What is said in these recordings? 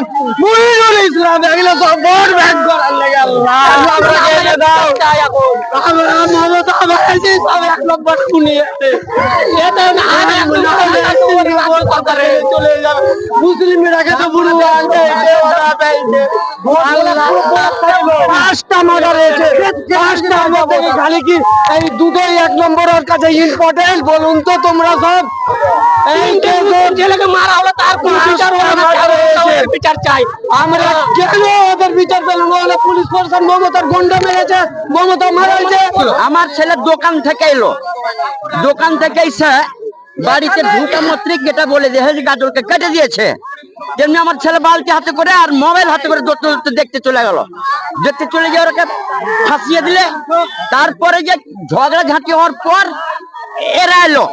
ইসলাম মুহিনুল ইসলাম এগুলো সব vote bank করার লেগে আল্লাহ আমরা কেটে দাও আমরা মমতা ব্যানার্জি সব এক নম্বর শুনিয়েছে এটা না মনে হলে তৃণমূল সরকারে চলে যাবে মুসলিমরাকে তো বুড়ো আনতে ওরা পেয়েছে পাঁচটা মার্ডার হয়েছে পাঁচটা মধ্যে কি খালি কি এই দুটোই এক নম্বরের কাছে ইম্পর্টেন্ট বলুন তো তোমরা সব এই ছেলেকে মারা হলো তার কোনো বিচার হলো না ওদের বিচার চাই। আমরা কেন ওদের বিচার পেলাম? না পুলিশ প্রশাসন মমতার গন্ডা মেরেছে, মমতা মারাইছে আমার ছেলে দোকান থেকে এলো। দোকান থেকে এসে বাড়িতে ঢুকা মাত্রিক যেটা বলে যে হেজ গাজরকে কেটে দিয়েছে। তেমনি আমার ছেলে বালতি হাতে করে আর মোবাইল হাতে করে দৌড়তে দৌড়তে দেখতে চলে গেল। দেখতে চলে গিয়ে ওরাকে ফাঁসিয়ে দিলে। তারপরে যে ঝগড়া ঝাঁটি হওয়ার পর এরা এলো।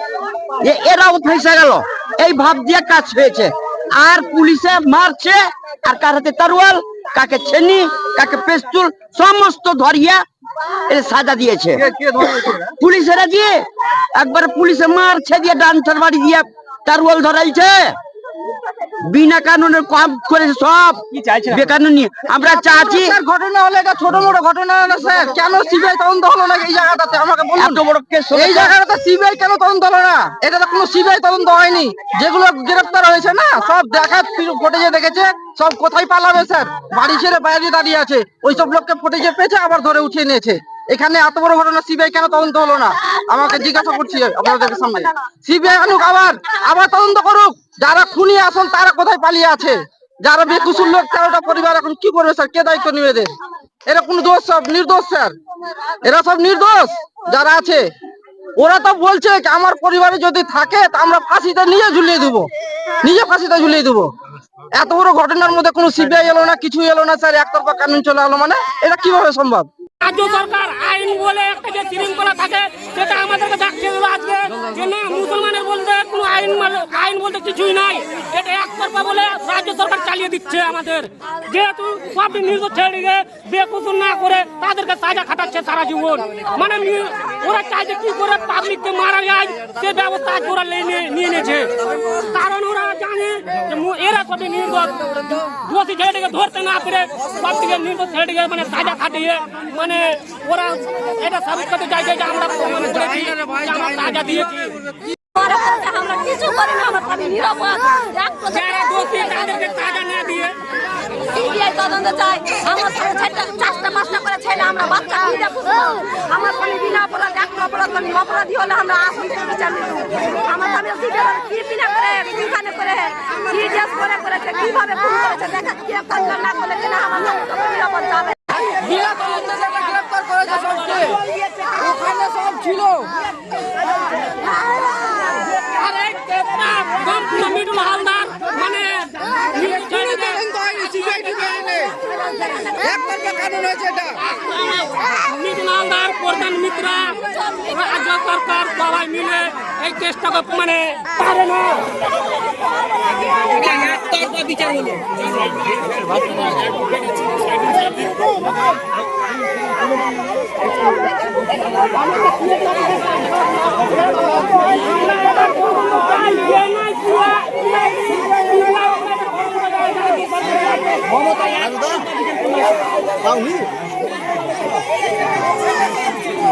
এরাও ফেসে গেল। এই ভাব দিয়ে কাজ হয়েছে। আর পুলিশে মারছে আর কার হাতে তারুয়াল কাকে ছেনি কাকে পেস্তুল সমস্ত ধরিয়া সাজা দিয়েছে। পুলিশেরা দিয়ে একবার পুলিশে মারছে দিয়ে ডান্সার বাড়ি দিয়ে তারুয়াল ধরাইছে। বিনা কানুনের কাম করেছে সব বেকানুনি আমরা চাচ্ছি ঘটনা হলে এটা ছোট মোটো ঘটনা না স্যার? কেন সিবিআই তদন্ত হলো না এই জায়গাটাতে? আমাকে এত বড় কেস এই জায়গাটাতে সিবিআই কেন তদন্ত হলো না? এটা তো কোনো সিবিআই তদন্ত হয়নি। যেগুলো গ্রেফতার হয়েছে না সব দেখা ফুটেজে দেখেছে সব কোথায় পালাবে স্যার? বাড়ি ছেড়ে বাইরে দাঁড়িয়ে আছে। ওইসব লোককে ফুটেজে পেয়েছে আবার ধরে উঠিয়ে নিয়েছে। এখানে এত বড় ঘটনা সিবিআই কেন তদন্ত হলো না? আমাকে জিজ্ঞাসা করছি আপনাদের সামনে। সিবিআই আনুক আবার আবার তদন্ত করুক। যারা খুনি আসল তারা কোথায় পালিয়ে আছে? যারা বেকুসুর লোক তেরোটা পরিবার এখন কি করবে, স্যার? কে দায়িত্ব নিবে এদের? এরা কোন দোষ, সব নির্দোষ, স্যার। এরা সব নির্দোষ, যারা আছে। ওরা তো বলছে, আমার পরিবারে যদি থাকে, তা আমরা ফাঁসিতে নিজে ঝুলিয়ে দেবো। নিজে ফাঁসিতে ঝুলিয়ে দেবো। এত বড় ঘটনার মধ্যে কোনো সিবিআই এলো না কিছু এলো না, স্যার। একতরফা কানুন চলে এলো মানে? এটা কীভাবে সম্ভব? রাজ্য সরকার আইন বলে একটা যে শৃঙ্খলা থাকে, সেটা আমাদেরকে দেখিয়ে দিল আজকে যে না, মুসলমানের বলতে কোনো আইন মানে- আইন বলতে কিছুই নাই। এটা একতরফা বলে রাজ্য সরকার চালিয়ে দিচ্ছে আমাদের। যেহেতু সব নির্দোষ ছেড়ে বেকুসুর না করে তাদেরকে সাজা খাটাচ্ছে সারা জীবন। মানে ওরা চাইছে কি করে পাবলিককে মারা যায়, সে ব্যবস্থা আজ ওরা নিয়ে নিয়ে- নিয়ে নিয়েছে। সবই নির্দোষ দোষী ছেলেটিকে ধরতে না পেরে সব থেকে নির্দোষ ছেলেটিকে মানে সাজা খাটিয়ে মানে ওরা এটা সাবিত করতে চাইছে আমরা প্রমাণ করেছি আমরা সাজা দিয়েছি। দিয়ে সিবিআই তদন্ত চাই আমার চারটা পাঁচটা করে ছেলে, আমরা বাচ্চা কি দেখো আমার কোনো বিনা অপরাধ একটা অপরাধ হলে আমরা থেকে বিচার নেব। আমার স্বামী সিবিআই কি বিনা করে কিখানে করে কি ড্রেস করে করেছে কীভাবে খুন করেছে দেখা কি কান্না না করলে কিনা আমার নিরাপদ যাবে গ্রেফতার করেছে সবকে। ওখানে সব ছিল। আর এই কেসটা সম্পূর্ণ নিজামদার প্রধান মিত্রা রাজ্য সরকার সবাই মিলে এই কেসটাকে মানে পারে না। বিচার